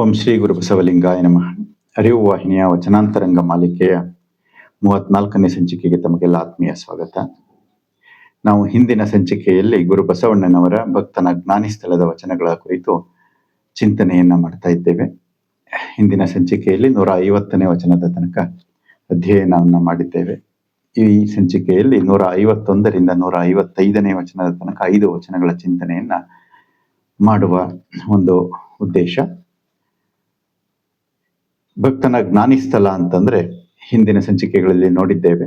ಓಂ ಶ್ರೀ ಗುರು ಬಸವಲಿಂಗಾಯ ನಮಃ. ಅರಿವು ವಾಹಿನಿಯ ವಚನಾಂತರಂಗ ಮಾಲಿಕೆಯ ಮೂವತ್ನಾಲ್ಕನೇ ಸಂಚಿಕೆಗೆ ತಮಗೆಲ್ಲ ಆತ್ಮೀಯ ಸ್ವಾಗತ. ನಾವು ಹಿಂದಿನ ಸಂಚಿಕೆಯಲ್ಲಿ ಗುರು ಬಸವಣ್ಣನವರ ಭಕ್ತನ ಜ್ಞಾನಿ ಸ್ಥಳದ ವಚನಗಳ ಕುರಿತು ಚಿಂತನೆಯನ್ನ ಮಾಡ್ತಾ ಇದ್ದೇವೆ. ಹಿಂದಿನ ಸಂಚಿಕೆಯಲ್ಲಿ ನೂರ ಐವತ್ತನೇ ವಚನದ ತನಕ ಅಧ್ಯಯನವನ್ನ ಮಾಡಿದ್ದೇವೆ. ಈ ಸಂಚಿಕೆಯಲ್ಲಿ ನೂರ ಐವತ್ತೊಂದರಿಂದ ನೂರ ಐವತ್ತೈದನೇ ವಚನದ ತನಕ ಐದು ವಚನಗಳ ಚಿಂತನೆಯನ್ನ ಮಾಡುವ ಒಂದು ಉದ್ದೇಶ. ಭಕ್ತನ ಜ್ಞಾನಿ ಸ್ಥಳ ಅಂತಂದ್ರೆ ಹಿಂದಿನ ಸಂಚಿಕೆಗಳಲ್ಲಿ ನೋಡಿದ್ದೇವೆ.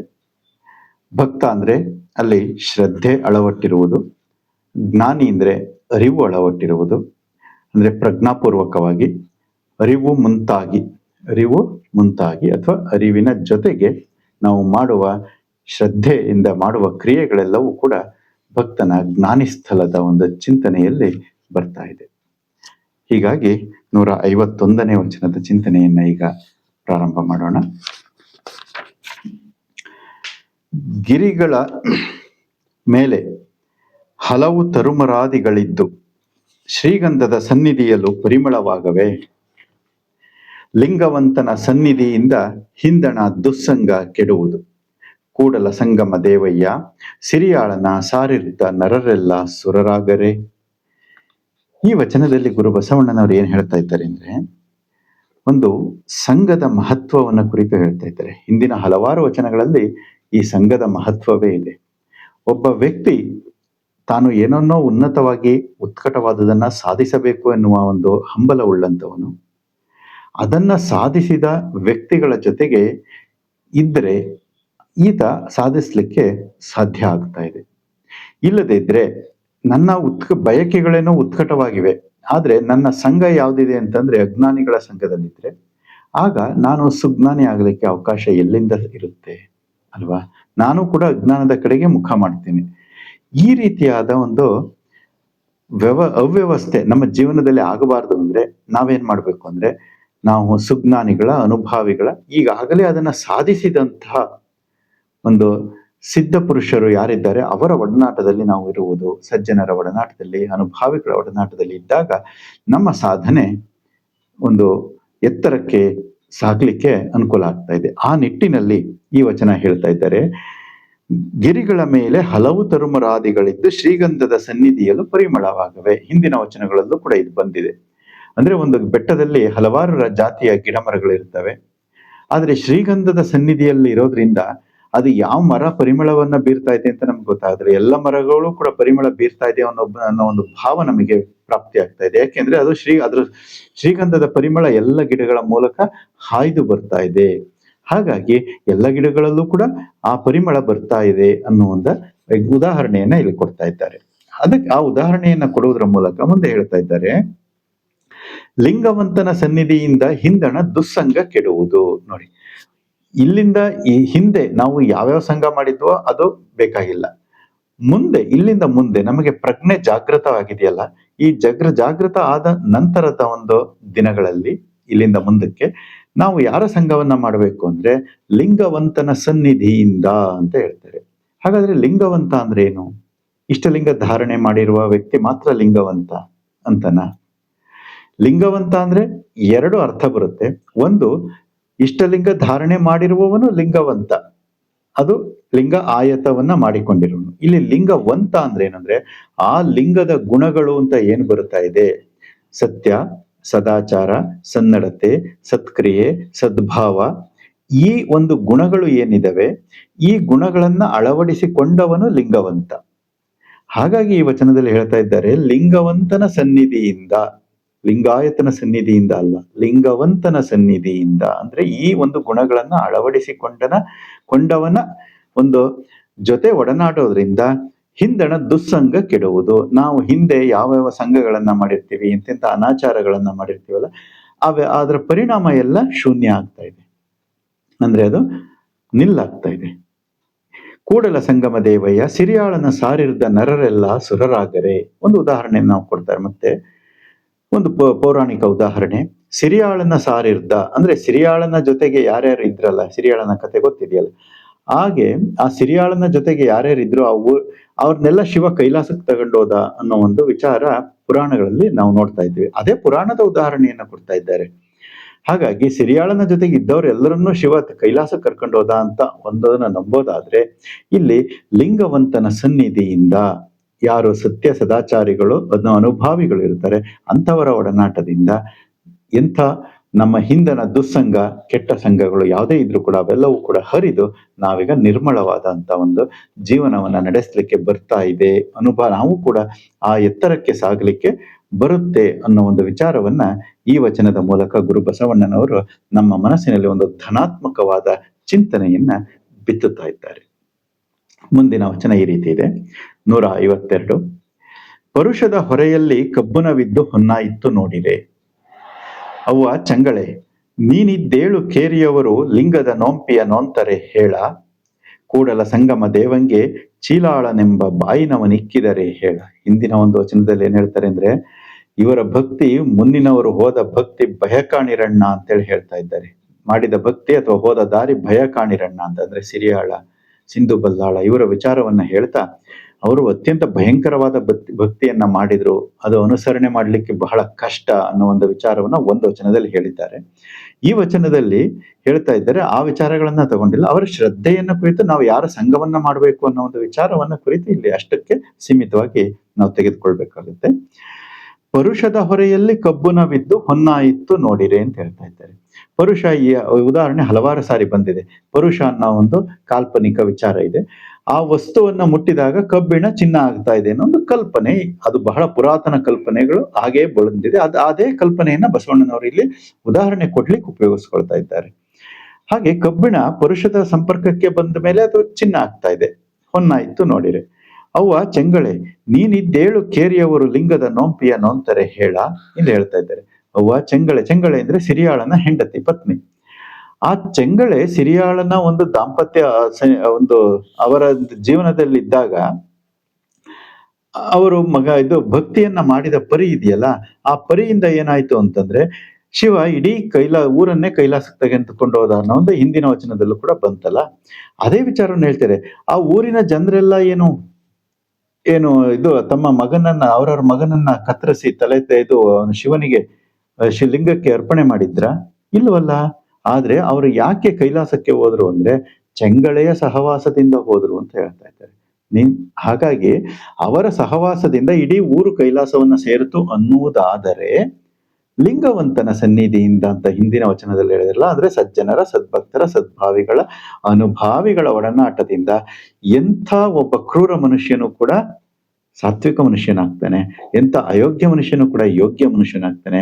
ಭಕ್ತ ಅಂದ್ರೆ ಅಲ್ಲಿ ಶ್ರದ್ಧೆ ಅಳವಟ್ಟಿರುವುದು, ಜ್ಞಾನಿ ಅಂದ್ರೆ ಅರಿವು ಅಳವಟ್ಟಿರುವುದು, ಅಂದ್ರೆ ಪ್ರಜ್ಞಾಪೂರ್ವಕವಾಗಿ ಅರಿವು ಮುಂತಾಗಿ ಅರಿವು ಮುಂತಾಗಿ ಅಥವಾ ಅರಿವಿನ ಜೊತೆಗೆ ನಾವು ಮಾಡುವ ಶ್ರದ್ಧೆಯಿಂದ ಮಾಡುವ ಕ್ರಿಯೆಗಳೆಲ್ಲವೂ ಕೂಡ ಭಕ್ತನ ಜ್ಞಾನಿ ಸ್ಥಳದ ಒಂದು ಚಿಂತನೆಯಲ್ಲಿ ಬರ್ತಾ ಇದೆ. ಹೀಗಾಗಿ ನೂರ ಐವತ್ತೊಂದನೇ ವಚನದ ಚಿಂತನೆಯನ್ನ ಈಗ ಪ್ರಾರಂಭ ಮಾಡೋಣ. ಗಿರಿಗಳ ಮೇಲೆ ಹಲವು ತರುಮರಾದಿಗಳಿದ್ದು ಶ್ರೀಗಂಧದ ಸನ್ನಿಧಿಯಲ್ಲೂ ಪರಿಮಳವಾಗವೆ. ಲಿಂಗವಂತನ ಸನ್ನಿಧಿಯಿಂದ ಹಿಂದಣ ದುಸ್ಸಂಗ ಕೆಡುವುದು. ಕೂಡಲ ಸಂಗಮ ದೇವಯ್ಯ, ಸಿರಿಯಾಳನ ಸಾರಿರಿದ್ದ ನರರೆಲ್ಲ ಸುರರಾಗರೆ. ಈ ವಚನದಲ್ಲಿ ಗುರು ಬಸವಣ್ಣನವರು ಏನು ಹೇಳ್ತಾ ಇದ್ದಾರೆ ಅಂದರೆ, ಒಂದು ಸಂಘದ ಮಹತ್ವವನ್ನು ಕುರಿತು ಹೇಳ್ತಾ ಇದ್ದಾರೆ. ಹಿಂದಿನ ಹಲವಾರು ವಚನಗಳಲ್ಲಿ ಈ ಸಂಘದ ಮಹತ್ವವೇ ಇದೆ. ಒಬ್ಬ ವ್ಯಕ್ತಿ ತಾನು ಏನನ್ನೋ ಉನ್ನತವಾಗಿ ಉತ್ಕಟವಾದದನ್ನ ಸಾಧಿಸಬೇಕು ಎನ್ನುವ ಒಂದು ಹಂಬಲ ಉಳ್ಳಂತವನು ಅದನ್ನ ಸಾಧಿಸಿದ ವ್ಯಕ್ತಿಗಳ ಜೊತೆಗೆ ಇದ್ದರೆ ಈತ ಸಾಧಿಸ್ಲಿಕ್ಕೆ ಸಾಧ್ಯ ಆಗ್ತಾ ಇದೆ. ಇಲ್ಲದೇ ಇದ್ರೆ ನನ್ನ ಉತ್ಕ, ಬಯಕೆಗಳೇನೋ ಉತ್ಕಟವಾಗಿವೆ. ಆದ್ರೆ ನನ್ನ ಸಂಘ ಯಾವುದಿದೆ ಅಂತಂದ್ರೆ ಅಜ್ಞಾನಿಗಳ ಸಂಘದಲ್ಲಿದ್ರೆ. ಆಗ ನಾನು ಸುಜ್ಞಾನಿ ಆಗಲಿಕ್ಕೆ ಅವಕಾಶ ಎಲ್ಲಿಂದ ಇರುತ್ತೆ? ಅಲ್ವಾ? ನಾನು ಕೂಡ ಅಜ್ಞಾನದ ಕಡೆಗೆ ಮುಖ ಮಾಡ್ತೀನಿ. ಈ ರೀತಿಯಾದ ಒಂದು ವ್ಯವ, ಅವ್ಯವಸ್ಥೆ ನಮ್ಮ ಜೀವನದಲ್ಲಿ ಆಗಬಾರ್ದು ಅಂದ್ರೆ ನಾವೇನ್ ಮಾಡ್ಬೇಕು ಅಂದ್ರೆ ನಾವು ಸುಜ್ಞಾನಿಗಳ, ಅನುಭಾವಿಗಳ ಈಗಾಗಲೇ ಅದನ್ನ ಸಾಧಿಸಿದಂತಹ ಒಂದು ಸಿದ್ಧ ಪುರುಷರು ಯಾರಿದ್ದಾರೆ ಅವರ ಒಡನಾಟದಲ್ಲಿ ನಾವು ಇರುವುದು, ಸಜ್ಜನರ ಒಡನಾಟದಲ್ಲಿ, ಅನುಭಾವಿಗಳ ಒಡನಾಟದಲ್ಲಿ ಇದ್ದಾಗ ನಮ್ಮ ಸಾಧನೆ ಒಂದು ಎತ್ತರಕ್ಕೆ ಸಾಗ್ಲಿಕ್ಕೆ ಅನುಕೂಲ ಆಗ್ತಾ ಇದೆ. ಆ ನಿಟ್ಟಿನಲ್ಲಿ ಈ ವಚನ ಹೇಳ್ತಾ ಇದ್ದಾರೆ, ಗಿರಿಗಳ ಮೇಲೆ ಹಲವು ತರುಮರಾದಿಗಳಿದ್ದು ಶ್ರೀಗಂಧದ ಸನ್ನಿಧಿಯಲ್ಲೂ ಪರಿಮಳವಾಗವೆ. ಹಿಂದಿನ ವಚನಗಳಲ್ಲೂ ಕೂಡ ಇದು ಬಂದಿದೆ. ಅಂದ್ರೆ ಒಂದು ಬೆಟ್ಟದಲ್ಲಿ ಹಲವಾರು ಜಾತಿಯ ಗಿಡ ಮರಗಳಿರ್ತವೆ ಆದರೆ ಶ್ರೀಗಂಧದ ಸನ್ನಿಧಿಯಲ್ಲಿ ಇರೋದ್ರಿಂದ ಅದು ಯಾವ ಮರ ಪರಿಮಳವನ್ನ ಬೀರ್ತಾ ಇದೆ ಅಂತ ನಮ್ಗೆ ಗೊತ್ತಾದ್ರೆ ಎಲ್ಲ ಮರಗಳು ಕೂಡ ಪರಿಮಳ ಬೀರ್ತಾ ಇದೆ ಅನ್ನೋ ಅನ್ನೋ ಒಂದು ಭಾವ ನಮಗೆ ಪ್ರಾಪ್ತಿ ಆಗ್ತಾ ಇದೆ. ಯಾಕೆಂದ್ರೆ ಅದು ಶ್ರೀ ಅದ್ರ ಶ್ರೀಗಂಧದ ಪರಿಮಳ ಎಲ್ಲ ಗಿಡಗಳ ಮೂಲಕ ಹಾಯ್ದು ಬರ್ತಾ ಇದೆ. ಹಾಗಾಗಿ ಎಲ್ಲ ಗಿಡಗಳಲ್ಲೂ ಕೂಡ ಆ ಪರಿಮಳ ಬರ್ತಾ ಇದೆ ಅನ್ನೋ ಒಂದು ಉದಾಹರಣೆಯನ್ನ ಇಲ್ಲಿ ಕೊಡ್ತಾ ಇದ್ದಾರೆ. ಅದಕ್ಕೆ ಆ ಉದಾಹರಣೆಯನ್ನ ಕೊಡುವುದರ ಮೂಲಕ ಮುಂದೆ ಹೇಳ್ತಾ ಇದ್ದಾರೆ. ಲಿಂಗವಂತನ ಸನ್ನಿಧಿಯಿಂದ ಹಿಂದಣ ದುಸ್ಸಂಗ ಕೆಡುವುದು. ನೋಡಿ ಇಲ್ಲಿಂದ ಈ ಹಿಂದೆ ನಾವು ಯಾವ್ಯಾವ ಸಂಘ ಮಾಡಿದ್ವೋ ಅದು ಬೇಕಾಗಿಲ್ಲ. ಮುಂದೆ, ಇಲ್ಲಿಂದ ಮುಂದೆ ನಮಗೆ ಪ್ರಜ್ಞೆ ಜಾಗೃತವಾಗಿದೆಯಲ್ಲ, ಈ ಜಗ್ರ, ಜಾಗೃತ ಆದ ನಂತರದ ಒಂದು ದಿನಗಳಲ್ಲಿ ಇಲ್ಲಿಂದ ಮುಂದಕ್ಕೆ ನಾವು ಯಾರ ಸಂಘವನ್ನ ಮಾಡಬೇಕು ಅಂದ್ರೆ ಲಿಂಗವಂತನ ಸನ್ನಿಧಿಯಿಂದ ಅಂತ ಹೇಳ್ತಾರೆ. ಹಾಗಾದ್ರೆ ಲಿಂಗವಂತ ಅಂದ್ರೆ ಏನು? ಇಷ್ಟಲಿಂಗ ಧಾರಣೆ ಮಾಡಿರುವ ವ್ಯಕ್ತಿ ಮಾತ್ರ ಲಿಂಗವಂತ ಅಂತನಾ? ಲಿಂಗವಂತ ಅಂದ್ರೆ ಎರಡು ಅರ್ಥ ಬರುತ್ತೆ. ಒಂದು ಇಷ್ಟಲಿಂಗ ಧಾರಣೆ ಮಾಡಿರುವವನು ಲಿಂಗವಂತ. ಅದು ಲಿಂಗ ಆಯತವನ್ನ ಮಾಡಿಕೊಂಡಿರುವನು. ಇಲ್ಲಿ ಲಿಂಗವಂತ ಅಂದ್ರೆ ಏನಂದ್ರೆ ಆ ಲಿಂಗದ ಗುಣಗಳು ಅಂತ ಏನ್ ಬರುತ್ತಾ ಇದೆ? ಸತ್ಯ, ಸದಾಚಾರ, ಸನ್ನಡತೆ, ಸತ್ಕ್ರಿಯೆ, ಸದ್ಭಾವ ಈ ಒಂದು ಗುಣಗಳು ಏನಿದಾವೆ? ಈ ಗುಣಗಳನ್ನ ಅಳವಡಿಸಿಕೊಂಡವನು ಲಿಂಗವಂತ. ಹಾಗಾಗಿ ಈ ವಚನದಲ್ಲಿ ಹೇಳ್ತಾ ಇದ್ದಾರೆ, ಲಿಂಗವಂತನ ಸನ್ನಿಧಿಯಿಂದ. ಲಿಂಗಾಯತನ ಸನ್ನಿಧಿಯಿಂದ ಅಲ್ಲ, ಲಿಂಗವಂತನ ಸನ್ನಿಧಿಯಿಂದ. ಅಂದ್ರೆ ಈ ಒಂದು ಗುಣಗಳನ್ನ ಅಳವಡಿಸಿಕೊಂಡನ, ಕೊಂಡವನ ಒಂದು ಜೊತೆ ಒಡನಾಡೋದ್ರಿಂದ ಹಿಂದಣ ದುಸ್ಸಂಗ ಕೆಡುವುದು. ನಾವು ಹಿಂದೆ ಯಾವ ಯಾವ ಸಂಘಗಳನ್ನ ಮಾಡಿರ್ತೀವಿ ಇಂತಿಂತ ಅನಾಚಾರಗಳನ್ನ ಮಾಡಿರ್ತೀವಲ್ಲ, ಅವ ಅದರ ಪರಿಣಾಮ ಎಲ್ಲ ಶೂನ್ಯ ಆಗ್ತಾ ಇದೆ. ಅಂದ್ರೆ ಅದು ನಿಲ್ಲಾಗ್ತಾ ಇದೆ. ಕೂಡಲ ಸಂಗಮ ದೇವಯ್ಯ, ಸಿರಿಯಾಳನ ಸಾರಿರದ ನರರೆಲ್ಲ ಸುರರಾಗರೆ. ಒಂದು ಉದಾಹರಣೆ ನಾವು ಕೊಡ್ತಾರೆ. ಮತ್ತೆ ಒಂದು ಪೌರಾಣಿಕ ಉದಾಹರಣೆ. ಸಿರಿಯಾಳನ ಸಾರಿರ್ದ, ಅಂದ್ರೆ ಸಿರಿಯಾಳನ ಜೊತೆಗೆ ಯಾರ್ಯಾರು ಇದ್ರಲ್ಲ, ಸಿರಿಯಾಳನ ಕತೆ ಗೊತ್ತಿದೆಯಲ್ಲ? ಹಾಗೆ ಆ ಸಿರಿಯಾಳನ ಜೊತೆಗೆ ಯಾರ್ಯಾರಿದ್ರು ಆ ಊರ್ ಅವ್ರನ್ನೆಲ್ಲ ಶಿವ ಕೈಲಾಸಕ್ಕೆ ತಗೊಂಡೋದ ಅನ್ನೋ ಒಂದು ವಿಚಾರ ಪುರಾಣಗಳಲ್ಲಿ ನಾವು ನೋಡ್ತಾ ಇದ್ವಿ. ಅದೇ ಪುರಾಣದ ಉದಾಹರಣೆಯನ್ನ ಕೊಡ್ತಾ ಇದ್ದಾರೆ. ಹಾಗಾಗಿ ಸಿರಿಯಾಳನ ಜೊತೆಗೆ ಇದ್ದವರೆಲ್ಲರನ್ನೂ ಶಿವ ಕೈಲಾಸ ಕರ್ಕೊಂಡೋದ ಅಂತ ಒಂದನ್ನ ನಂಬೋದಾದ್ರೆ, ಇಲ್ಲಿ ಲಿಂಗವಂತನ ಸನ್ನಿಧಿಯಿಂದ ಯಾರು ಸತ್ಯ ಸದಾಚಾರಿಗಳು ಅದನ್ನು ಅನುಭಾವಿಗಳು ಇರ್ತಾರೆ, ಅಂಥವರ ಒಡನಾಟದಿಂದ ಎಂಥ ನಮ್ಮ ಹಿಂದನ ದುಸ್ಸಂಗ, ಕೆಟ್ಟ ಸಂಘಗಳು ಯಾವುದೇ ಇದ್ರೂ ಕೂಡ ಅವೆಲ್ಲವೂ ಕೂಡ ಹರಿದು ನಾವೀಗ ನಿರ್ಮಳವಾದಂಥ ಒಂದು ಜೀವನವನ್ನ ನಡೆಸಲಿಕ್ಕೆ ಬರ್ತಾ ಇದೆ ಅನುಭವ ನಾವು ಕೂಡ ಆ ಎತ್ತರಕ್ಕೆ ಸಾಗಲಿಕ್ಕೆ ಬರುತ್ತೆ ಅನ್ನೋ ಒಂದು ವಿಚಾರವನ್ನ ಈ ವಚನದ ಮೂಲಕ ಗುರು ಬಸವಣ್ಣನವರು ನಮ್ಮ ಮನಸ್ಸಿನಲ್ಲಿ ಒಂದು ಧನಾತ್ಮಕವಾದ ಚಿಂತನೆಯನ್ನ ಬಿತ್ತುತ್ತಾ ಇದ್ದಾರೆ. ಮುಂದಿನ ವಚನ ಈ ರೀತಿ ಇದೆ. ನೂರ ಐವತ್ತೆರಡು. ಪರುಷದ ಹೊರೆಯಲ್ಲಿ ಕಬ್ಬುನವಿದ್ದು ಹೊನ್ನಾಯಿತ್ತು ನೋಡಿರೆ. ಅವ್ವ ಚಂಗಳೆ, ನೀನಿದ್ದೇಳು ಕೇರಿಯವರು ಲಿಂಗದ ನೋಂಪಿಯ ನೋಂತರೆ ಹೇಳ. ಕೂಡಲ ಸಂಗಮ ದೇವಂಗೆ ಚೀಲಾಳನೆಂಬ ಬಾಯಿನವನಿಕ್ಕಿದರೆ ಹೇಳ. ಹಿಂದಿನ ಒಂದು ವಚನದಲ್ಲಿ ಏನ್ ಹೇಳ್ತಾರೆ ಅಂದ್ರೆ, ಇವರ ಭಕ್ತಿ ಮುಂದಿನವರು ಹೋದ ಭಕ್ತಿ ಭಯ ಕಾಣಿರಣ್ಣ ಅಂತೇಳಿ ಹೇಳ್ತಾ ಇದ್ದಾರೆ. ಮಾಡಿದ ಭಕ್ತಿ ಅಥವಾ ಹೋದ ದಾರಿ ಭಯ ಕಾಣಿರಣ್ಣ ಅಂತಂದ್ರೆ ಸಿರಿಯಾಳ. ಸಿಂಧು ಬಲ್ಲಾಳ ಇವರ ವಿಚಾರವನ್ನ ಹೇಳ್ತಾ ಅವರು ಅತ್ಯಂತ ಭಯಂಕರವಾದ ಭಕ್ತಿ, ಭಕ್ತಿಯನ್ನ ಮಾಡಿದ್ರು. ಅದು ಅನುಸರಣೆ ಮಾಡಲಿಕ್ಕೆ ಬಹಳ ಕಷ್ಟ ಅನ್ನೋ ಒಂದು ವಿಚಾರವನ್ನ ಒಂದು ವಚನದಲ್ಲಿ ಹೇಳಿದ್ದಾರೆ. ಈ ವಚನದಲ್ಲಿ ಹೇಳ್ತಾ ಇದ್ದಾರೆ, ಆ ವಿಚಾರಗಳನ್ನ ತಗೊಂಡಿಲ್ಲ. ಅವರ ಶ್ರದ್ಧೆಯನ್ನ ಕುರಿತು ನಾವು ಯಾರ ಸಂಘವನ್ನ ಮಾಡಬೇಕು ಅನ್ನೋ ಒಂದು ವಿಚಾರವನ್ನ ಕುರಿತು ಇಲ್ಲಿ ಅಷ್ಟಕ್ಕೆ ಸೀಮಿತವಾಗಿ ನಾವು ತೆಗೆದುಕೊಳ್ಬೇಕಾಗುತ್ತೆ. ಪರುಷದ ಹೊರೆಯಲ್ಲಿ ಕಬ್ಬುನವಿದ್ದು ಹೊನ್ನಾಯಿತ್ತು ನೋಡಿರೆ ಅಂತ ಹೇಳ್ತಾ ಇದ್ದಾರೆ. ಪರುಷ ಈ ಉದಾಹರಣೆ ಹಲವಾರು ಸಾರಿ ಬಂದಿದೆ. ಪರುಷ ಅನ್ನೋ ಒಂದು ಕಾಲ್ಪನಿಕ ವಿಚಾರ ಇದೆ. ಆ ವಸ್ತುವನ್ನ ಮುಟ್ಟಿದಾಗ ಕಬ್ಬಿಣ ಚಿನ್ನ ಆಗ್ತಾ ಇದೆ ಅನ್ನೋ ಒಂದು ಕಲ್ಪನೆ, ಅದು ಬಹಳ ಪುರಾತನ ಕಲ್ಪನೆಗಳು ಹಾಗೇ ಬಳಂದಿದೆ. ಅದು ಅದೇ ಕಲ್ಪನೆಯನ್ನ ಬಸವಣ್ಣನವರು ಇಲ್ಲಿ ಉದಾಹರಣೆ ಕೊಡ್ಲಿಕ್ಕೆ ಉಪಯೋಗಿಸ್ಕೊಳ್ತಾ ಇದ್ದಾರೆ. ಹಾಗೆ ಕಬ್ಬಿಣ ಪರುಷದ ಸಂಪರ್ಕಕ್ಕೆ ಬಂದ ಮೇಲೆ ಅದು ಚಿನ್ನ ಆಗ್ತಾ ಇದೆ. ಹೊನ್ನಾಯಿತು ನೋಡಿರಿ. ಅವ್ವ ಚೆಂಗಳೆ, ನೀನಿದ್ದೇಳು ಕೇರಿಯವರು ಲಿಂಗದ ನೋಂಪಿಯ ನೋಂತರೆ ಹೇಳ ಇಲ್ಲಿ ಹೇಳ್ತಾ ಇದ್ದಾರೆ. ಅವ್ವ ಚೆಂಗಳೆ ಚೆಂಗಳೆ ಅಂದ್ರೆ ಸಿರಿಯಾಳನ ಹೆಂಡತಿ, ಪತ್ನಿ. ಆ ಚೆಂಗಳೆ, ಸಿರಿಯಾಳನ ಒಂದು ದಾಂಪತ್ಯ ಒಂದು ಅವರ ಜೀವನದಲ್ಲಿ ಇದ್ದಾಗ ಅವರು ಮಗ ಇದು ಭಕ್ತಿಯನ್ನ ಮಾಡಿದ ಪರಿ ಇದೆಯಲ್ಲ, ಆ ಪರಿಯಿಂದ ಏನಾಯ್ತು ಅಂತಂದ್ರೆ, ಶಿವ ಇಡೀ ಕೈಲ, ಊರನ್ನೇ ಕೈಲಾಸಕ್ಕೆ ತೆಗೆದುಕೊಂಡು ಹೋದ ಅನ್ನೋ ಒಂದು ಹಿಂದಿನ ವಚನದಲ್ಲೂ ಕೂಡ ಬಂತಲ್ಲ. ಅದೇ ವಿಚಾರವನ್ನು ಹೇಳ್ತಾರೆ ಆ ಊರಿನ ಜನರೆಲ್ಲ ಏನು ಏನು ಇದು ತಮ್ಮ ಮಗನನ್ನ, ಅವರವ್ರ ಮಗನನ್ನ ಕತ್ತರಿಸಿ ತಲೆ ಅವನು ಶಿವನಿಗೆ ಶಿವಲಿಂಗಕ್ಕೆ ಅರ್ಪಣೆ ಮಾಡಿದ್ರ? ಇಲ್ವಲ್ಲ ಆದ್ರೆ ಅವರು ಯಾಕೆ ಕೈಲಾಸಕ್ಕೆ ಹೋದ್ರು ಅಂದ್ರೆ ಚೆಂಗಳೆಯ ಸಹವಾಸದಿಂದ ಹೋದ್ರು ಅಂತ ಹೇಳ್ತಾ ಇದ್ದಾರೆ. ನೀನ್, ಹಾಗಾಗಿ ಅವರ ಸಹವಾಸದಿಂದ ಇಡೀ ಊರು ಕೈಲಾಸವನ್ನ ಸೇರಿತು ಅನ್ನುವುದಾದರೆ ಲಿಂಗವಂತನ ಸನ್ನಿಧಿಯಿಂದ ಅಂತ ಹಿಂದಿನ ವಚನದಲ್ಲಿ ಹೇಳಿದ್ರಲ್ಲ, ಆದ್ರೆ ಸಜ್ಜನರ, ಸದ್ಭಕ್ತರ, ಸದ್ಭಾವಿಗಳ, ಅನುಭಾವಿಗಳ ಒಡನಾಟದಿಂದ ಎಂಥ ಒಬ್ಬ ಕ್ರೂರ ಮನುಷ್ಯನು ಕೂಡ ಸಾತ್ವಿಕ ಮನುಷ್ಯನಾಗ್ತಾನೆ, ಎಂಥ ಅಯೋಗ್ಯ ಮನುಷ್ಯನು ಕೂಡ ಯೋಗ್ಯ ಮನುಷ್ಯನಾಗ್ತಾನೆ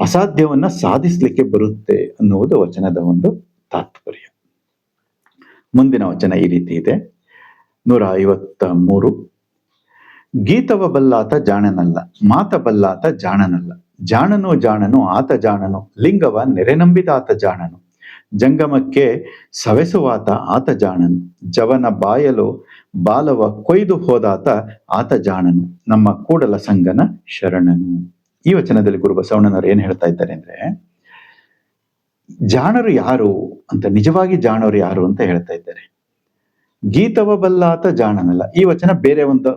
ಅಸಾಧ್ಯವನ್ನ ಸಾಧಿಸ್ಲಿಕ್ಕೆ ಬರುತ್ತೆ ಅನ್ನುವುದು ವಚನದ ಒಂದು ತಾತ್ಪರ್ಯ. ಮುಂದಿನ ವಚನ ಈ ರೀತಿ ಇದೆ. ನೂರ ಐವತ್ತ ಮೂರು. ಗೀತವ ಬಲ್ಲಾತ ಜಾಣನಲ್ಲ, ಮಾತ ಬಲ್ಲಾತ ಜಾಣನಲ್ಲ. ಜಾಣನು ಜಾಣನು, ಆತ ಜಾಣನು, ಲಿಂಗವ ನೆರೆನಂಬಿದಾತ ಜಾಣನು. ಜಂಗಮಕ್ಕೆ ಸವೆಸುವಾತ ಆತ ಜಾಣನು. ಜವನ ಬಾಯಲು ಬಾಲವ ಕೊಯ್ದು ಹೋದಾತ ಆತ ಜಾಣನು. ನಮ್ಮ ಕೂಡಲ ಸಂಗನ ಶರಣನು. ಈ ವಚನದಲ್ಲಿ ಗುರು ಬಸವಣ್ಣನವರು ಏನ್ ಹೇಳ್ತಾ ಇದ್ದಾರೆ ಅಂದ್ರೆ, ಜಾಣರು ಯಾರು ಅಂತ, ನಿಜವಾಗಿ ಜಾಣರು ಯಾರು ಅಂತ ಹೇಳ್ತಾ ಇದ್ದಾರೆ. ಗೀತವ ಬಲ್ಲಾತ ಜಾಣನಲ್ಲ, ಈ ವಚನ ಬೇರೆ ಒಂದು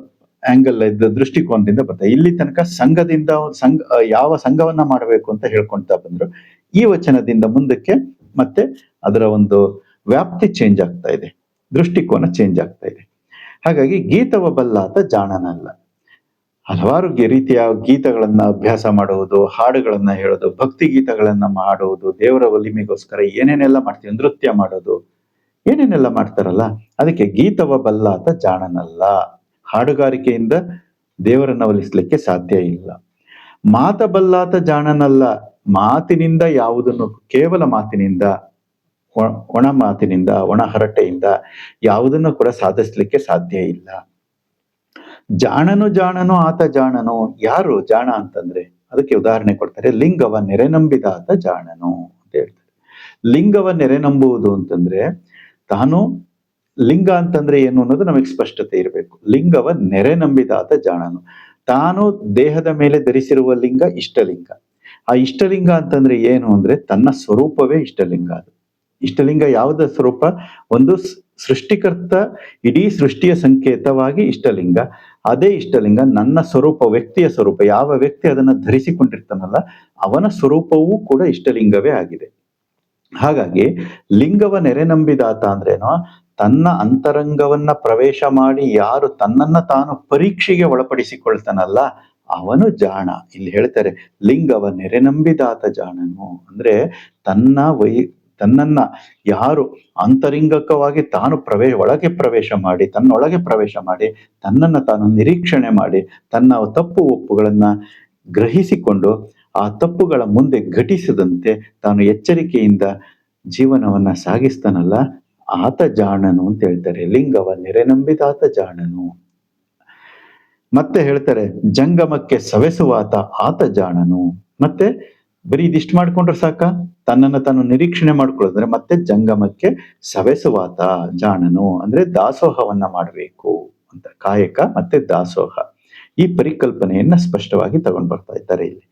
ಆಂಗಲ್ ಇದ್ದ ದೃಷ್ಟಿಕೋನದಿಂದ ಬರ್ತದೆ. ಇಲ್ಲಿ ತನಕ ಸಂಘದಿಂದ, ಸಂಘ, ಯಾವ ಸಂಘವನ್ನ ಮಾಡಬೇಕು ಅಂತ ಹೇಳ್ಕೊಂತ ಬಂದ್ರು. ಈ ವಚನದಿಂದ ಮುಂದಕ್ಕೆ ಮತ್ತೆ ಅದರ ಒಂದು ವ್ಯಾಪ್ತಿ ಚೇಂಜ್ ಆಗ್ತಾ ಇದೆ, ದೃಷ್ಟಿಕೋನ ಚೇಂಜ್ ಆಗ್ತಾ ಇದೆ. ಹಾಗಾಗಿ ಗೀತವ ಬಲ್ಲಾತ ಜಾಣನಲ್ಲ. ಹಲವಾರು ರೀತಿಯ ಗೀತಗಳನ್ನ ಅಭ್ಯಾಸ ಮಾಡುವುದು, ಹಾಡುಗಳನ್ನು ಹೇಳೋದು, ಭಕ್ತಿ ಗೀತಗಳನ್ನ ಮಾಡುವುದು, ದೇವರ ಒಲಿಮೆಗೋಸ್ಕರ ಏನೇನೆಲ್ಲ ಮಾಡ್ತೀವಿ, ನೃತ್ಯ ಮಾಡೋದು, ಏನೇನೆಲ್ಲ ಮಾಡ್ತಾರಲ್ಲ, ಅದಕ್ಕೆ ಗೀತವ ಬಲ್ಲಾತ ಜಾಣನಲ್ಲ. ಹಾಡುಗಾರಿಕೆಯಿಂದ ದೇವರನ್ನ ಒಲಿಸ್ಲಿಕ್ಕೆ ಸಾಧ್ಯ ಇಲ್ಲ. ಮಾತ ಬಲ್ಲಾತ ಜಾಣನಲ್ಲ, ಮಾತಿನಿಂದ ಯಾವುದನ್ನು, ಕೇವಲ ಮಾತಿನಿಂದ ಒಣ ಮಾತಿನಿಂದ, ಒಣ ಹರಟೆಯಿಂದ ಯಾವುದನ್ನು ಕೂಡ ಸಾಧಿಸ್ಲಿಕ್ಕೆ ಸಾಧ್ಯ ಇಲ್ಲ. ಜಾಣನು ಜಾಣನು, ಆತ ಜಾಣನು. ಯಾರು ಜಾಣ ಅಂತಂದ್ರೆ? ಅದಕ್ಕೆ ಉದಾಹರಣೆ ಕೊಡ್ತಾರೆ ಲಿಂಗವ ನೆರೆನಂಬಿದ ಆತ ಜಾಣನು ಅಂತ ಹೇಳ್ತಾರೆ. ಲಿಂಗವ ನೆರೆನಂಬುವುದು ಅಂತಂದ್ರೆ, ತಾನು ಲಿಂಗ ಅಂತಂದ್ರೆ ಏನು ಅನ್ನೋದು ನಮಗೆ ಸ್ಪಷ್ಟತೆ ಇರಬೇಕು. ಲಿಂಗವ ನೆರೆ ನಂಬಿದ ಆತ ಜಾಣನು. ತಾನು ದೇಹದ ಮೇಲೆ ಧರಿಸಿರುವ ಲಿಂಗ ಇಷ್ಟಲಿಂಗ. ಆ ಇಷ್ಟಲಿಂಗ ಅಂತಂದ್ರೆ ಏನು ಅಂದ್ರೆ, ತನ್ನ ಸ್ವರೂಪವೇ ಇಷ್ಟಲಿಂಗ ಅದು. ಇಷ್ಟಲಿಂಗ ಯಾವುದ ಸ್ವರೂಪ? ಒಂದು ಸೃಷ್ಟಿಕರ್ತ ಇಡೀ ಸೃಷ್ಟಿಯ ಸಂಕೇತವಾಗಿ ಇಷ್ಟಲಿಂಗ. ಅದೇ ಇಷ್ಟಲಿಂಗ ನನ್ನ ಸ್ವರೂಪ, ವ್ಯಕ್ತಿಯ ಸ್ವರೂಪ, ಯಾವ ವ್ಯಕ್ತಿ ಅದನ್ನ ಧರಿಸಿಕೊಂಡಿರ್ತಾನಲ್ಲ, ಅವನ ಸ್ವರೂಪವೂ ಕೂಡ ಇಷ್ಟಲಿಂಗವೇ ಆಗಿದೆ. ಹಾಗಾಗಿ ಲಿಂಗವ ನೆರೆ ನಂಬಿದಾತ ಅಂದ್ರೇನು, ತನ್ನ ಅಂತರಂಗವನ್ನ ಪ್ರವೇಶ ಮಾಡಿ ಯಾರು ತನ್ನನ್ನ ತಾನು ಪರೀಕ್ಷೆಗೆ ಒಳಪಡಿಸಿಕೊಳ್ತಾನಲ್ಲ, ಅವನು ಜಾಣ. ಇಲ್ಲಿ ಹೇಳ್ತಾರೆ, ಲಿಂಗವ ನೆರೆ ನಂಬಿದಾತ ಜಾಣನು. ಅಂದ್ರೆ ತನ್ನ ವೈ ತನ್ನನ್ನ ಯಾರು ಅಂತರಿಂಗಕವಾಗಿ ತಾನು ಪ್ರವೇಶ ಒಳಗೆ ಪ್ರವೇಶ ಮಾಡಿ, ತನ್ನೊಳಗೆ ಪ್ರವೇಶ ಮಾಡಿ, ತನ್ನನ್ನ ತಾನು ನಿರೀಕ್ಷಣೆ ಮಾಡಿ, ತನ್ನ ತಪ್ಪು ಒಪ್ಪುಗಳನ್ನ ಗ್ರಹಿಸಿಕೊಂಡು ಆ ತಪ್ಪುಗಳ ಮುಂದೆ ಘಟಿಸದಂತೆ ತಾನು ಎಚ್ಚರಿಕೆಯಿಂದ ಜೀವನವನ್ನ ಸಾಗಿಸ್ತಾನಲ್ಲ, ಆತ ಜಾಣನು ಅಂತ ಹೇಳ್ತಾರೆ. ಲಿಂಗವ ನೆರೆನಂಬಿದಾತ ಜಾಣನು. ಮತ್ತೆ ಹೇಳ್ತಾರೆ, ಜಂಗಮಕ್ಕೆ ಸವೆಸುವಾತ ಆತ ಜಾಣನು. ಮತ್ತೆ ಬರೀ ಇದಿಷ್ಟು ಮಾಡ್ಕೊಂಡ್ರೆ ಸಾಕ? ತನ್ನನ್ನ ತಾನು ನಿರೀಕ್ಷಣೆ ಮಾಡ್ಕೊಳ್ಳೋದ್ರೆ ಮತ್ತೆ ಜಂಗಮಕ್ಕೆ ಸವೆಸುವಾತ, ಜಾಣನು, ಅಂದ್ರೆ ದಾಸೋಹವನ್ನ ಮಾಡಬೇಕು ಅಂತ. ಕಾಯಕ ಮತ್ತೆ ದಾಸೋಹ. ಈ ಪರಿಕಲ್ಪನೆಯನ್ನ ಸ್ಪಷ್ಟವಾಗಿ ತಗೊಂಡ್ ಬರ್ತಾ ಇದ್ದಾರೆ ಇಲ್ಲಿ.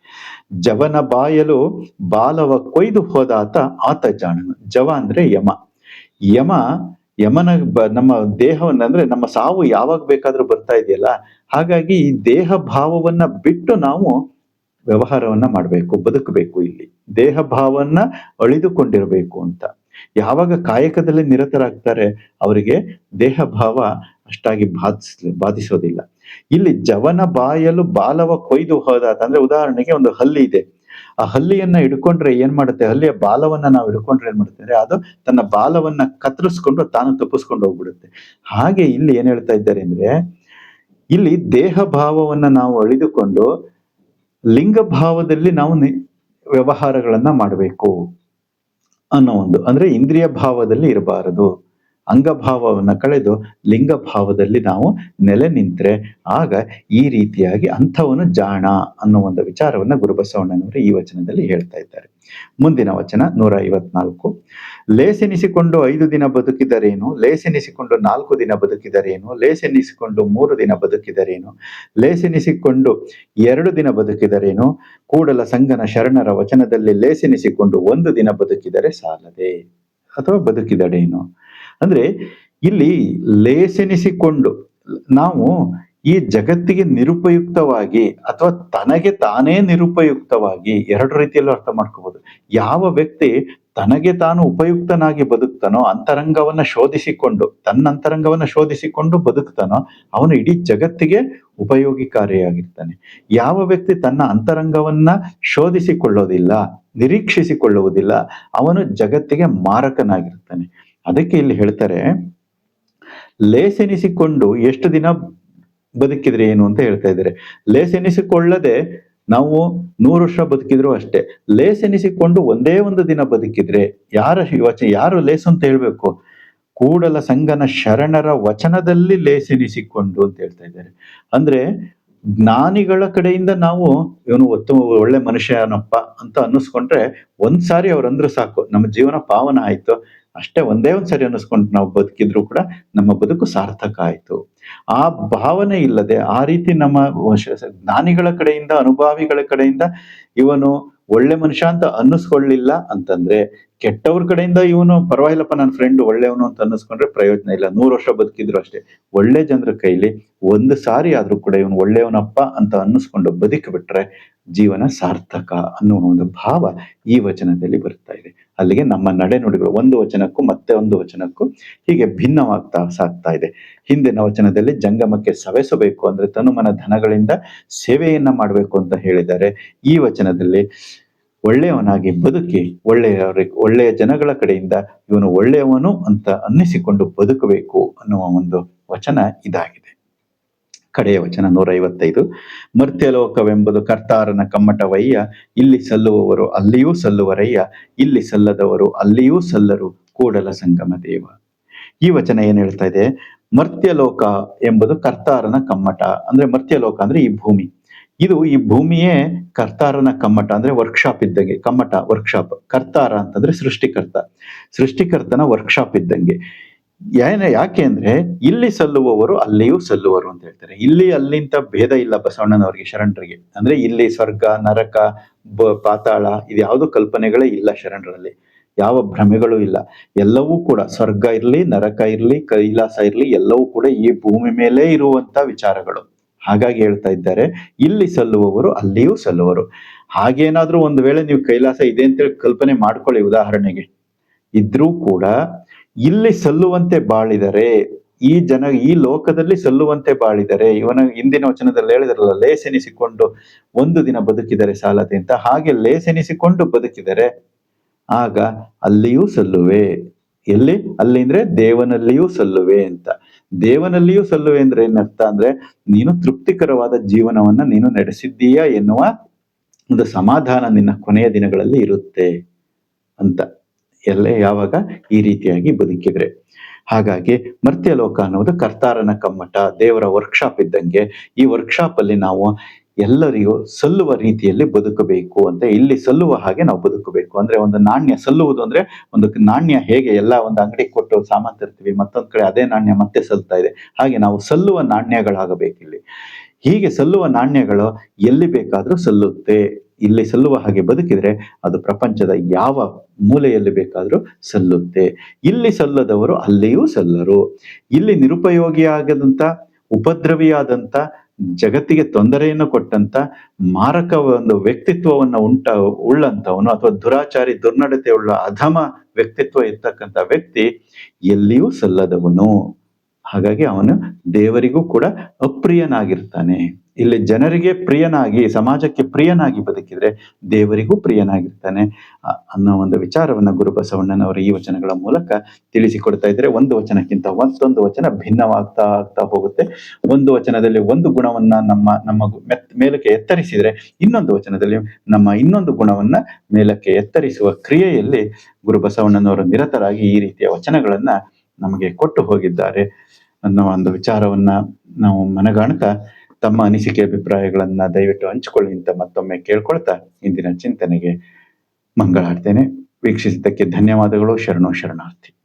ಜವನ ಬಾಯಲು ಬಾಲವ ಕೊಯ್ದು ಹೋದಾತ ಆತ ಜಾಣನು. ಜವ ಅಂದ್ರೆ ಯಮ. ಯಮ, ಯಮನ ನಮ್ಮ ದೇಹವನ್ನ ಅಂದ್ರೆ ನಮ್ಮ ಸಾವು ಯಾವಾಗ ಬೇಕಾದ್ರೂ ಬರ್ತಾ ಇದೆಯಲ್ಲ? ಹಾಗಾಗಿ ಈ ದೇಹ ಭಾವವನ್ನ ಬಿಟ್ಟು ನಾವು ವ್ಯವಹಾರವನ್ನ ಮಾಡಬೇಕು, ಬದುಕಬೇಕು ಇಲ್ಲಿ. ದೇಹ ಭಾವನ್ನ ಅಳಿದುಕೊಂಡಿರಬೇಕು ಅಂತ. ಯಾವಾಗ ಕಾಯಕದಲ್ಲಿ ನಿರತರಾಗ್ತಾರೆ, ಅವರಿಗೆ ದೇಹ ಭಾವ ಅಷ್ಟಾಗಿ ಬಾಧಿಸ್, ಬಾಧಿಸೋದಿಲ್ಲ. ಇಲ್ಲಿ ಜವನ ಬಾಯಲು ಬಾಲವ ಕೊಯ್ದು ಹೋದ, ಅಂದ್ರೆ ಉದಾಹರಣೆಗೆ ಒಂದು ಹಲ್ಲಿ ಇದೆ. ಆ ಹಲ್ಲಿಯನ್ನ ಹಿಡ್ಕೊಂಡ್ರೆ ಏನ್ ಮಾಡುತ್ತೆ? ಹಲ್ಲಿಯ ಬಾಲವನ್ನ ನಾವು ಹಿಡ್ಕೊಂಡ್ರೆ ಏನ್ ಮಾಡುತ್ತೆ? ಅಂದ್ರೆ ಅದು ತನ್ನ ಬಾಲವನ್ನ ಕತ್ತರಿಸ್ಕೊಂಡು ತಾನು ತಪ್ಪಿಸ್ಕೊಂಡು ಹೋಗ್ಬಿಡುತ್ತೆ. ಹಾಗೆ ಇಲ್ಲಿ ಏನ್ ಹೇಳ್ತಾ ಇದ್ದಾರೆ ಅಂದ್ರೆ, ಇಲ್ಲಿ ದೇಹ ಭಾವವನ್ನ ನಾವು ಅಳಿದುಕೊಂಡು ಲಿಂಗ ಭಾವದಲ್ಲಿ ನಾವು ವ್ಯವಹಾರಗಳನ್ನ ಮಾಡಬೇಕು ಅನ್ನೋ ಒಂದು, ಅಂದ್ರೆ ಇಂದ್ರಿಯ ಭಾವದಲ್ಲಿ ಇರಬಾರದು. ಅಂಗಭಾವವನ್ನು ಕಳೆದು ಲಿಂಗ ಭಾವದಲ್ಲಿ ನಾವು ನೆಲೆ ನಿಂತರೆ ಆಗ ಈ ರೀತಿಯಾಗಿ ಅಂಥವನು ಜಾಣ ಅನ್ನೋ ಒಂದು ವಿಚಾರವನ್ನ ಗುರುಬಸವಣ್ಣನವರು ಈ ವಚನದಲ್ಲಿ ಹೇಳ್ತಾ ಇದ್ದಾರೆ. ಮುಂದಿನ ವಚನ ನೂರ ಐವತ್ನಾಲ್ಕು ಲೇಸೆನಿಸಿಕೊಂಡು ಐದು ದಿನ ಬದುಕಿದರೇನು? ಲೇಸೆನಿಸಿಕೊಂಡು ನಾಲ್ಕು ದಿನ ಬದುಕಿದರೇನು? ಲೇಸೆನಿಸಿಕೊಂಡು ಮೂರು ದಿನ ಬದುಕಿದರೇನು? ಲೇಸೆನಿಸಿಕೊಂಡು ಎರಡು ದಿನ ಬದುಕಿದರೇನು? ಕೂಡಲ ಸಂಗನ ಶರಣರ ವಚನದಲ್ಲಿ ಲೇಸೆನಿಸಿಕೊಂಡು ಒಂದು ದಿನ ಬದುಕಿದರೆ ಸಾಲದೆ? ಅಥವಾ ಬದುಕಿದಡೇನು ಅಂದ್ರೆ ಇಲ್ಲಿ ಲೇಸೆನಿಸಿಕೊಂಡು ನಾವು ಈ ಜಗತ್ತಿಗೆ ನಿರುಪಯುಕ್ತವಾಗಿ ಅಥವಾ ತನಗೆ ತಾನೇ ನಿರುಪಯುಕ್ತವಾಗಿ ಎರಡು ರೀತಿಯಲ್ಲೂ ಅರ್ಥ ಮಾಡ್ಕೋಬಹುದು ಯಾವ ವ್ಯಕ್ತಿ ತನಗೆ ತಾನು ಉಪಯುಕ್ತನಾಗಿ ಬದುಕ್ತಾನೋ ಅಂತರಂಗವನ್ನ ಶೋಧಿಸಿಕೊಂಡು, ತನ್ನ ಅಂತರಂಗವನ್ನ ಶೋಧಿಸಿಕೊಂಡು ಬದುಕ್ತಾನೋ ಅವನು ಇಡೀ ಜಗತ್ತಿಗೆ ಉಪಯೋಗಿಕಾರಿಯಾಗಿರ್ತಾನೆ. ಯಾವ ವ್ಯಕ್ತಿ ತನ್ನ ಅಂತರಂಗವನ್ನ ಶೋಧಿಸಿಕೊಳ್ಳೋದಿಲ್ಲ, ನಿರೀಕ್ಷಿಸಿಕೊಳ್ಳುವುದಿಲ್ಲ, ಅವನು ಜಗತ್ತಿಗೆ ಮಾರಕನಾಗಿರ್ತಾನೆ. ಅದಕ್ಕೆ ಇಲ್ಲಿ ಹೇಳ್ತಾರೆ, ಲೇಸೆನಿಸಿಕೊಂಡು ಎಷ್ಟು ದಿನ ಬದುಕಿದ್ರೆ ಏನು ಅಂತ ಹೇಳ್ತಾ ಇದ್ದಾರೆ. ಲೇಸೆನಿಸಿಕೊಳ್ಳದೆ ನಾವು ನೂರು ವರ್ಷ ಬದುಕಿದ್ರು ಅಷ್ಟೇ. ಲೇಸೆನಿಸಿಕೊಂಡು ಒಂದೇ ಒಂದು ದಿನ ಬದುಕಿದ್ರೆ ಯಾರ ವಚ ಯಾರು ಲೇಸು ಅಂತ ಹೇಳ್ಬೇಕು? ಕೂಡಲ ಸಂಗನ ಶರಣರ ವಚನದಲ್ಲಿ ಲೇಸೆನಿಸಿಕೊಂಡು ಅಂತ ಹೇಳ್ತಾ ಇದ್ದಾರೆ. ಅಂದ್ರೆ ಜ್ಞಾನಿಗಳ ಕಡೆಯಿಂದ ನಾವು ಇವನು ಉತ್ತಮ ಒಳ್ಳೆ ಮನುಷ್ಯನಪ್ಪ ಅಂತ ಅನ್ನಿಸ್ಕೊಂಡ್ರೆ ಒಂದ್ಸಾರಿ ಅವ್ರಂದ್ರೆ ಸಾಕು, ನಮ್ಮ ಜೀವನ ಪಾವನ ಆಯ್ತು. ಅಷ್ಟೇ ಒಂದೇ ಒಂದು ಸರಿ ಅನ್ನಿಸ್ಕೊಂಡು ನಾವು ಬದುಕಿದ್ರು ಕೂಡ ನಮ್ಮ ಬದುಕು ಸಾರ್ಥಕ ಆಯ್ತು. ಆ ಭಾವನೆ ಇಲ್ಲದೆ, ಆ ರೀತಿ ನಮ್ಮ ಜ್ಞಾನಿಗಳ ಕಡೆಯಿಂದ, ಅನುಭಾವಿಗಳ ಕಡೆಯಿಂದ ಇವನು ಒಳ್ಳೆ ಮನುಷ್ಯ ಅಂತ ಅನ್ನಿಸ್ಕೊಳ್ಳಿಲ್ಲ ಅಂತಂದ್ರೆ, ಕೆಟ್ಟವ್ರ ಕಡೆಯಿಂದ ಇವನು ಪರವಾಗಿಲ್ಲಪ್ಪ ನನ್ನ ಫ್ರೆಂಡ್ ಒಳ್ಳೆಯವನು ಅಂತ ಅನ್ನಿಸ್ಕೊಂಡ್ರೆ ಪ್ರಯೋಜನ ಇಲ್ಲ. ನೂರು ವರ್ಷ ಬದುಕಿದ್ರು ಅಷ್ಟೇ. ಒಳ್ಳೆ ಜನರ ಕೈಲಿ ಒಂದು ಸಾರಿ ಆದ್ರೂ ಕೂಡ ಇವನು ಒಳ್ಳೆಯವನಪ್ಪ ಅಂತ ಅನ್ನಿಸ್ಕೊಂಡು ಬದುಕಿಬಿಟ್ರೆ ಜೀವನ ಸಾರ್ಥಕ ಅನ್ನುವ ಒಂದು ಭಾವ ಈ ವಚನದಲ್ಲಿ ಬರ್ತಾ ಇದೆ. ಅಲ್ಲಿಗೆ ನಮ್ಮ ನಡೆನುಡಿಗಳು ಒಂದು ವಚನಕ್ಕೂ ಮತ್ತೆ ಒಂದು ವಚನಕ್ಕೂ ಹೀಗೆ ಭಿನ್ನವಾಗ್ತಾ ಸಾಗ್ತಾ ಇದೆ. ಹಿಂದಿನ ವಚನದಲ್ಲಿ ಜಂಗಮಕ್ಕೆ ಸವೆಸಬೇಕು ಅಂದ್ರೆ ತನುಮನ ಧನಗಳಿಂದ ಸೇವೆಯನ್ನ ಮಾಡಬೇಕು ಅಂತ ಹೇಳಿದ್ದಾರೆ. ಈ ವಚನದಲ್ಲಿ ಒಳ್ಳೆಯವನಾಗಿ ಬದುಕಿ ಒಳ್ಳೆಯ ಒಳ್ಳೆಯ ಜನಗಳ ಕಡೆಯಿಂದ ಇವನು ಒಳ್ಳೆಯವನು ಅಂತ ಅನ್ನಿಸಿಕೊಂಡು ಬದುಕಬೇಕು ಅನ್ನುವ ಒಂದು ವಚನ ಇದಾಗಿದೆ. ಕಡೆಯ ವಚನ ನೂರ ಐವತ್ತೈದು ಮರ್ತ್ಯಲೋಕವೆಂಬುದು ಕರ್ತಾರನ ಕಮ್ಮಟವಯ್ಯ. ಇಲ್ಲಿ ಸಲ್ಲುವವರು ಅಲ್ಲಿಯೂ ಸಲ್ಲುವರಯ್ಯ. ಇಲ್ಲಿ ಸಲ್ಲದವರು ಅಲ್ಲಿಯೂ ಸಲ್ಲರು ಕೂಡಲ ಸಂಗಮ ದೇವ. ಈ ವಚನ ಏನ್ ಹೇಳ್ತಾ ಇದೆ? ಮರ್ತ್ಯಲೋಕ ಎಂಬುದು ಕರ್ತಾರನ ಕಮ್ಮಟ. ಅಂದ್ರೆ ಮರ್ತ್ಯಲೋಕ ಅಂದ್ರೆ ಈ ಭೂಮಿ. ಇದು ಈ ಭೂಮಿಯೇ ಕರ್ತಾರನ ಕಮ್ಮಟ ಅಂದ್ರೆ ವರ್ಕ್ಶಾಪ್ ಇದ್ದಂಗೆ. ಕಮ್ಮಟ ವರ್ಕ್ಶಾಪ್ ಕರ್ತಾರ ಅಂತಂದ್ರೆ ಸೃಷ್ಟಿಕರ್ತ. ಸೃಷ್ಟಿಕರ್ತನ ವರ್ಕ್ಶಾಪ್ ಇದ್ದಂಗೆ. ಏನ ಯಾಕೆ ಅಂದ್ರೆ ಇಲ್ಲಿ ಸಲ್ಲುವವರು ಅಲ್ಲಿಯೂ ಸಲ್ಲುವರು ಅಂತ ಹೇಳ್ತಾರೆ. ಇಲ್ಲಿ ಅಲ್ಲಿಂತ ಭೇದ ಇಲ್ಲ ಬಸವಣ್ಣನವರಿಗೆ, ಶರಣರಿಗೆ. ಅಂದ್ರೆ ಇಲ್ಲಿ ಸ್ವರ್ಗ, ನರಕ, ಬ, ಪಾತಾಳ ಇದು ಯಾವುದು ಕಲ್ಪನೆಗಳೇ ಇಲ್ಲ ಶರಣರಲ್ಲಿ. ಯಾವ ಭ್ರಮೆಗಳು ಇಲ್ಲ. ಎಲ್ಲವೂ ಕೂಡ ಸ್ವರ್ಗ ಇರಲಿ, ನರಕ ಇರಲಿ, ಕೈಲಾಸ ಇರಲಿ, ಎಲ್ಲವೂ ಕೂಡ ಈ ಭೂಮಿ ಮೇಲೆ ಇರುವಂತ ವಿಚಾರಗಳು. ಹಾಗಾಗಿ ಹೇಳ್ತಾ ಇದ್ದಾರೆ, ಇಲ್ಲಿ ಸಲ್ಲುವವರು ಅಲ್ಲಿಯೂ ಸಲ್ಲುವರು. ಹಾಗೇನಾದ್ರೂ ಒಂದು ವೇಳೆ ನೀವು ಕೈಲಾಸ ಇದೆ ಅಂತೇಳಿ ಕಲ್ಪನೆ ಮಾಡ್ಕೊಳ್ಳಿ ಉದಾಹರಣೆಗೆ. ಇದ್ರೂ ಕೂಡ ಇಲ್ಲಿ ಸಲ್ಲುವಂತೆ ಬಾಳಿದರೆ, ಈ ಜನ, ಈ ಲೋಕದಲ್ಲಿ ಸಲ್ಲುವಂತೆ ಬಾಳಿದರೆ, ಇವನ ಹಿಂದಿನ ವಚನದಲ್ಲಿ ಹೇಳಿದ್ರಲ್ಲ, ಲೇಸೆನಿಸಿಕೊಂಡು ಒಂದು ದಿನ ಬದುಕಿದರೆ ಸಾಲದೆ ಅಂತ. ಹಾಗೆ ಲೇಸೆನಿಸಿಕೊಂಡು ಬದುಕಿದರೆ, ಆಗ ಅಲ್ಲಿಯೂ ಸಲ್ಲುವೆ. ಎಲ್ಲಿ? ಅಲ್ಲಿ ಅಂದ್ರೆ ದೇವನಲ್ಲಿಯೂ ಸಲ್ಲುವೆ ಅಂತ. ದೇವನಲ್ಲಿಯೂ ಸಲ್ಲುವೆ ಅಂದ್ರೆ ಏನರ್ಥ ಅಂದ್ರೆ, ನೀನು ತೃಪ್ತಿಕರವಾದ ಜೀವನವನ್ನ ನೀನು ನಡೆಸಿದ್ದೀಯಾ ಎನ್ನುವ ಒಂದು ಸಮಾಧಾನ ನಿನ್ನ ಕೊನೆಯ ದಿನಗಳಲ್ಲಿ ಇರುತ್ತೆ ಅಂತ. ಎಲ್ಲೇ ಯಾವಾಗ ಈ ರೀತಿಯಾಗಿ ಬದುಕಿದ್ರೆ. ಹಾಗಾಗಿ ಮರ್ತ್ಯ ಲೋಕ ಅನ್ನೋದು ಕರ್ತಾರನ ಕಮ್ಮಟ, ದೇವರ ವರ್ಕ್ಶಾಪ್ ಇದ್ದಂಗೆ ಈ ವರ್ಕ್ಶಾಪ್ ಅಲ್ಲಿ ನಾವು ಎಲ್ಲರಿಗೂ ಸಲ್ಲುವ ರೀತಿಯಲ್ಲಿ ಬದುಕಬೇಕು ಅಂತ, ಇಲ್ಲಿ ಸಲ್ಲುವ ಹಾಗೆ ನಾವು ಬದುಕಬೇಕು. ಅಂದ್ರೆ ಒಂದು ನಾಣ್ಯ ಸಲ್ಲುವುದು ಅಂದ್ರೆ ಒಂದು ನಾಣ್ಯ ಹೇಗೆ ಎಲ್ಲ ಒಂದು ಅಂಗಡಿ ಕೊಟ್ಟು ಸಾಮಾನು ತರ್ತೀವಿ, ಮತ್ತೊಂದ್ ಕಡೆ ಅದೇ ನಾಣ್ಯ ಮತ್ತೆ ಸಲ್ತಾ ಇದೆ. ಹಾಗೆ ನಾವು ಸಲ್ಲುವ ನಾಣ್ಯಗಳಾಗಬೇಕಿಲ್ಲಿ. ಹೀಗೆ ಸಲ್ಲುವ ನಾಣ್ಯಗಳು ಎಲ್ಲಿ ಬೇಕಾದ್ರೂ ಸಲ್ಲುತ್ತೆ. ಇಲ್ಲಿ ಸಲ್ಲುವ ಹಾಗೆ ಬದುಕಿದ್ರೆ ಅದು ಪ್ರಪಂಚದ ಯಾವ ಮೂಲೆಯಲ್ಲಿ ಬೇಕಾದರೂ ಸಲ್ಲುತ್ತೆ. ಇಲ್ಲಿ ಸಲ್ಲದವರು ಅಲ್ಲಿಯೂ ಸಲ್ಲರು. ಇಲ್ಲಿ ನಿರುಪಯೋಗಿಯಾಗದಂಥ ಉಪದ್ರವಿಯಾದಂತ ಜಗತ್ತಿಗೆ ತೊಂದರೆಯನ್ನು ಕೊಟ್ಟಂತ ಮಾರಕ ಒಂದು ವ್ಯಕ್ತಿತ್ವವನ್ನ ಉಂಟ ಉಳ್ಳಂತವನು ಅಥವಾ ದುರಾಚಾರಿ ದುರ್ನಡತೆ ಉಳ್ಳ ಅಧಮ ವ್ಯಕ್ತಿತ್ವ ಇರ್ತಕ್ಕಂಥ ವ್ಯಕ್ತಿ ಎಲ್ಲಿಯೂ ಸಲ್ಲದವನು. ಹಾಗಾಗಿ ಅವನು ದೇವರಿಗೂ ಕೂಡ ಅಪ್ರಿಯನಾಗಿರ್ತಾನೆ. ಇಲ್ಲಿ ಜನರಿಗೆ ಪ್ರಿಯನಾಗಿ, ಸಮಾಜಕ್ಕೆ ಪ್ರಿಯನಾಗಿ ಬದುಕಿದ್ರೆ ದೇವರಿಗೂ ಪ್ರಿಯನಾಗಿರ್ತಾನೆ. ಅನ್ನೋ ಒಂದು ವಿಚಾರವನ್ನ ಗುರುಬಸವಣ್ಣನವರು ಈ ವಚನಗಳ ಮೂಲಕ ತಿಳಿಸಿಕೊಡ್ತಾ ಇದ್ರೆ ಒಂದು ವಚನಕ್ಕಿಂತ ಮತ್ತೊಂದು ವಚನ ಭಿನ್ನವಾಗ್ತಾ ಆಗ್ತಾ ಹೋಗುತ್ತೆ. ಒಂದು ವಚನದಲ್ಲಿ ಒಂದು ಗುಣವನ್ನ ನಮ್ಮ ನಮ್ಮ ಮೇಲಕ್ಕೆ ಎತ್ತರಿಸಿದ್ರೆ ಇನ್ನೊಂದು ವಚನದಲ್ಲಿ ನಮ್ಮ ಇನ್ನೊಂದು ಗುಣವನ್ನ ಮೇಲಕ್ಕೆ ಎತ್ತರಿಸುವ ಕ್ರಿಯೆಯಲ್ಲಿ ಗುರುಬಸವಣ್ಣನವರು ನಿರತರಾಗಿ ಈ ರೀತಿಯ ವಚನಗಳನ್ನ ನಮಗೆ ಕೊಟ್ಟು ಹೋಗಿದ್ದಾರೆ ಅನ್ನೋ ಒಂದು ವಿಚಾರವನ್ನ ನಾವು ಮನಗಾಣ್ತಾ ತಮ್ಮ ಅನಿಸಿಕೆ ಅಭಿಪ್ರಾಯಗಳನ್ನ ದಯವಿಟ್ಟು ಹಂಚಿಕೊಳ್ಳಿ ಅಂತ ಮತ್ತೊಮ್ಮೆ ಕೇಳ್ಕೊಳ್ತಾ ಇಂದಿನ ಚಿಂತನೆಗೆ ಮಂಗಳಾರ್ತೇನೆ ವೀಕ್ಷಿಸಿದ್ದಕ್ಕೆ ಧನ್ಯವಾದಗಳು. ಶರಣೋ ಶರಣಾರ್ಥಿ.